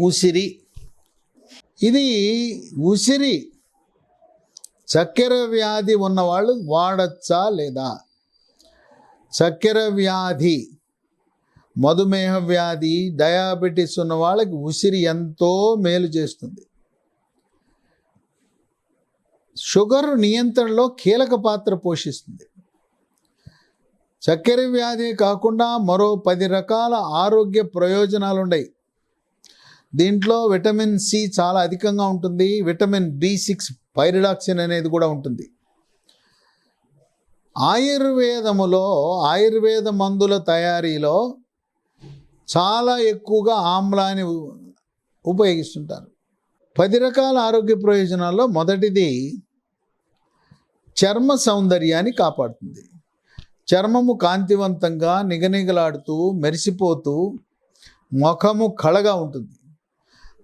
ఉసిరి. ఇది ఉసిరి. చక్కెర వ్యాధి ఉన్నవాళ్ళు వాడచ్చా లేదా? చక్కెర వ్యాధి మధుమేహ వ్యాధి డయాబెటీస్ ఉన్న వాళ్ళకి ఉసిరి ఎంతో మేలు చేస్తుంది. షుగర్ నియంత్రణలో కీలక పాత్ర పోషిస్తుంది. చక్కెర వ్యాధి కాకుండా మరో పది రకాల ఆరోగ్య ప్రయోజనాలు ఉన్నాయి దీంట్లో విటమిన్ సి చాలా అధికంగా ఉంటుంది. విటమిన్ బి సిక్స్ పైరిడాక్సిన్ అనేది కూడా ఉంటుంది. ఆయుర్వేదములో ఆయుర్వేద మందుల తయారీలో చాలా ఎక్కువగా ఆమ్లాన్ని ఉపయోగిస్తుంటారు. పది రకాల ఆరోగ్య ప్రయోజనాల్లో మొదటిది చర్మ సౌందర్యాన్ని కాపాడుతుంది. చర్మము కాంతివంతంగా నిగనిగలాడుతూ మెరిసిపోతూ ముఖము కళగా ఉంటుంది.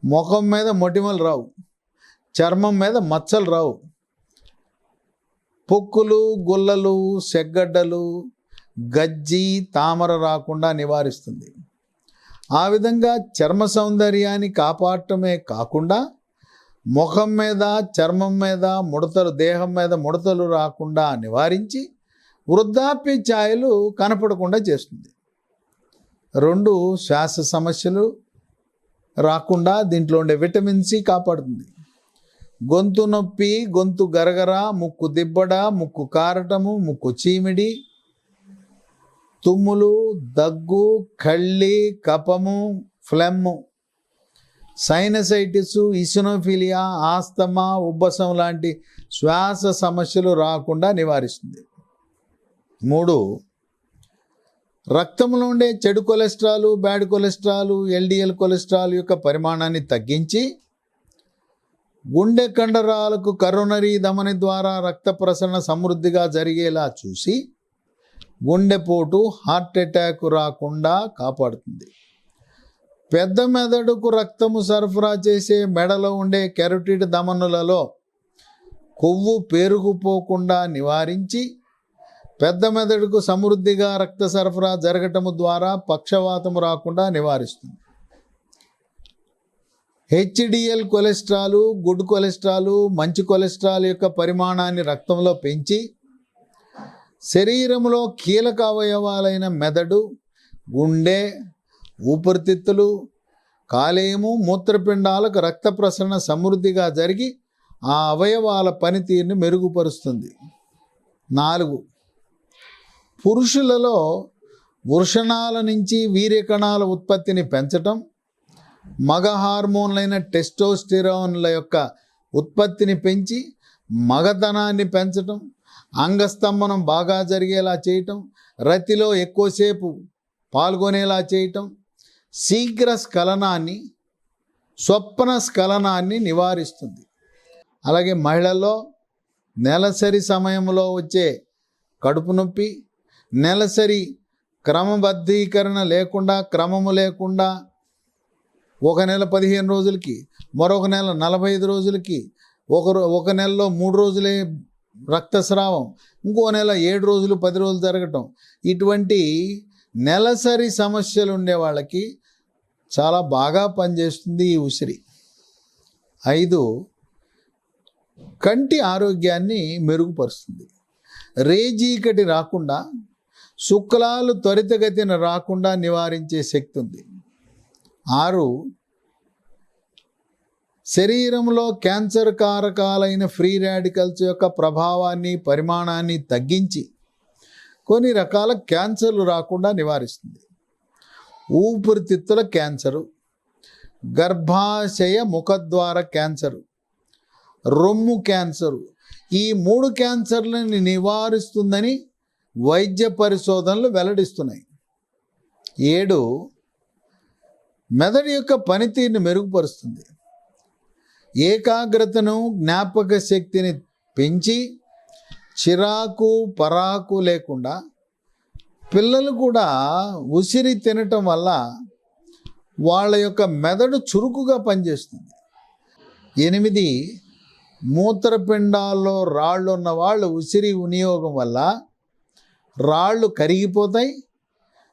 ముఖం మీద మొటిమలు రావు. చర్మం మీద మచ్చలు రావు. పొక్కులు గుల్లలు సెగ్గడ్డలు గజ్జి తామర రాకుండా నివారిస్తుంది. ఆ విధంగా చర్మ సౌందర్యాన్ని కాపాడటమే కాకుండా ముఖం మీద చర్మం మీద ముడతలు దేహం మీద ముడతలు రాకుండా నివారించి వృద్ధాప్య ఛాయలు కనపడకుండా చేస్తుంది. రెండు శ్వాస సమస్యలు రాకుండా దీంట్లో ఉండే విటమిన్ సి కాపాడుతుంది. గొంతు నొప్పి గొంతు గరగర ముక్కు దిబ్బడ ముక్కు కారటము ముక్కు చీమిడి తుమ్ములు దగ్గు కళ్ళి కపము ఫ్లెమ్ సైనసైటిస్ ఇసినోఫిలియా ఆస్తమా ఉబ్బసం లాంటి శ్వాస సమస్యలు రాకుండా నివారిస్తుంది. మూడు రక్తంలో ఉండే చెడు cholesterol bad cholesterol LDL cholesterol యొక్క పరిమాణాన్ని తగ్గించి గుండె కండరాలకు కరోనరీ ధమని ద్వారా రక్త ప్రసరణ సమృద్ధిగా జరిగేలా చూసి గుండెపోటు హార్ట్ అటాక్ రాకుండా కాపాడుతుంది. పెద్ద మెదడుకు రక్తము సరఫరా చేసే మెడలో ఉండే కెరోటిడ్ ధమనులలో కొవ్వు పేరుకుపోకుండా నివారించి పెద్ద మెదడుకు సమృద్ధిగా రక్త సరఫరా జరగటము ద్వారా పక్షవాతము రాకుండా నివారిస్తుంది. హెచ్డిఎల్ కొలెస్ట్రాల్ గుడ్ కొలెస్ట్రాల్ మంచి కొలెస్ట్రాల్ యొక్క పరిమాణాన్ని రక్తంలో పెంచి శరీరంలో కీలక అవయవాలైన మెదడు గుండె ఊపిరితిత్తులు కాలేయము మూత్రపిండాలకు రక్త ప్రసరణ సమృద్ధిగా జరిగి ఆ అవయవాల పనితీరుని మెరుగుపరుస్తుంది. నాలుగు పురుషులలో వృషణాల నుంచి వీర్యకణాల ఉత్పత్తిని పెంచటం మగ హార్మోన్లైన టెస్టోస్టిరోన్ల యొక్క ఉత్పత్తిని పెంచి మగతనాన్ని పెంచటం అంగస్తంభనం బాగా జరిగేలా చేయటం రతిలో ఎక్కువసేపు పాల్గొనేలా చేయటం శీఘ్ర స్ఖలనాన్ని స్వప్న స్ఖలనాన్ని నివారిస్తుంది. అలాగే మహిళల్లో నెలసరి సమయంలో వచ్చే కడుపు నొప్పి నెలసరి క్రమబద్ధీకరణ లేకుండా క్రమము లేకుండా ఒక నెల పదిహేను రోజులకి మరొక నెల నలభై ఐదు రోజులకి ఒక ఒక నెలలో మూడు రోజులే రక్తస్రావం ఇంకో నెల ఏడు రోజులు పది రోజులు జరగటం. ఇటువంటి నెలసరి సమస్యలు ఉండే వాళ్ళకి చాలా బాగా పనిచేస్తుంది ఈ ఉసిరి. ఐదు కంటి ఆరోగ్యాన్ని మెరుగుపరుస్తుంది. రేజీకటి రాకుండా శుక్లాలు త్వరితగతిన రాకుండా నివారించే శక్తి ఉంది. ఆరు శరీరంలో క్యాన్సర్ కారకాలైన ఫ్రీ రాడికల్స్ యొక్క ప్రభావాన్ని పరిమాణాన్ని తగ్గించి కొన్ని రకాల క్యాన్సర్లు రాకుండా నివారిస్తుంది. ఊపిరితిత్తుల క్యాన్సరు గర్భాశయ ముఖద్వార క్యాన్సరు రొమ్ము క్యాన్సరు ఈ మూడు క్యాన్సర్లని నివారిస్తుందని వైద్య పరిశోధనలు వెల్లడిస్తున్నాయి. ఏడు మెదడు యొక్క పనితీరుని మెరుగుపరుస్తుంది. ఏకాగ్రతను జ్ఞాపక శక్తిని పెంచి చిరాకు పరాకు లేకుండా పిల్లలు కూడా ఉసిరి తినటం వల్ల వాళ్ళ యొక్క మెదడు చురుకుగా పనిచేస్తుంది. ఎనిమిది మూత్రపిండాల్లో రాళ్ళు ఉన్న వాళ్ళు ఉసిరి వినియోగం వల్ల రాళ్ళు కరిగిపోతాయి.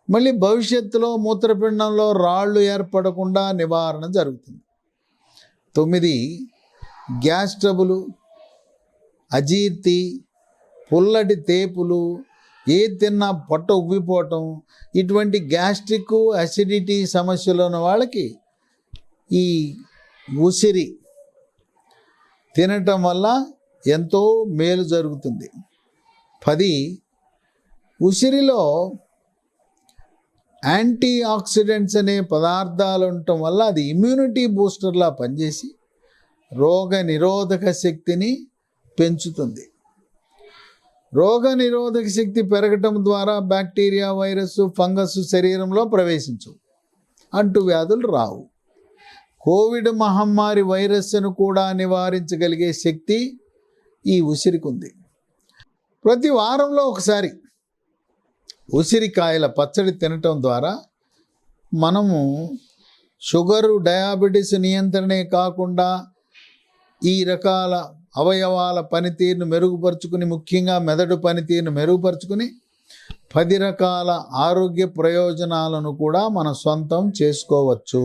మళ్ళీ భవిష్యత్తులో మూత్రపిండంలో రాళ్ళు ఏర్పడకుండా నివారణ జరుగుతుంది. తొమ్మిది గ్యాస్ ట్రబులు అజీర్తి పుల్లటి తేపులు ఏ తిన్నా పొట్ట ఉబ్బిపోవటం ఇటువంటి గ్యాస్ట్రిక్ అసిడిటీ సమస్యలు ఉన్న వాళ్ళకి ఈ ఉసిరి తినటం వల్ల ఎంతో మేలు జరుగుతుంది. పది ఉసిరిలో యాంటీ ఆక్సిడెంట్స్ అనే పదార్థాలు ఉండటం వల్ల అది ఇమ్యూనిటీ బూస్టర్లా పనిచేసి రోగ నిరోధక శక్తిని పెంచుతుంది. రోగ నిరోధక శక్తి పెరగటం ద్వారా బ్యాక్టీరియా వైరస్ ఫంగస్ శరీరంలో ప్రవేశించవు అంటువ్యాధులు రావు. కోవిడ్ మహమ్మారి వైరస్ను కూడా నివారించగలిగే శక్తి ఈ ఉసిరికి ఉంది. ప్రతి వారంలో ఒకసారి ఉసిరికాయల పచ్చడి తినటం ద్వారా మనము షుగరు డయాబెటీస్ నియంత్రణే కాకుండా ఈ రకాల అవయవాల పనితీరును మెరుగుపరుచుకుని ముఖ్యంగా మెదడు పనితీరును మెరుగుపరుచుకుని పది రకాల ఆరోగ్య ప్రయోజనాలను కూడా మన సొంతం చేసుకోవచ్చు.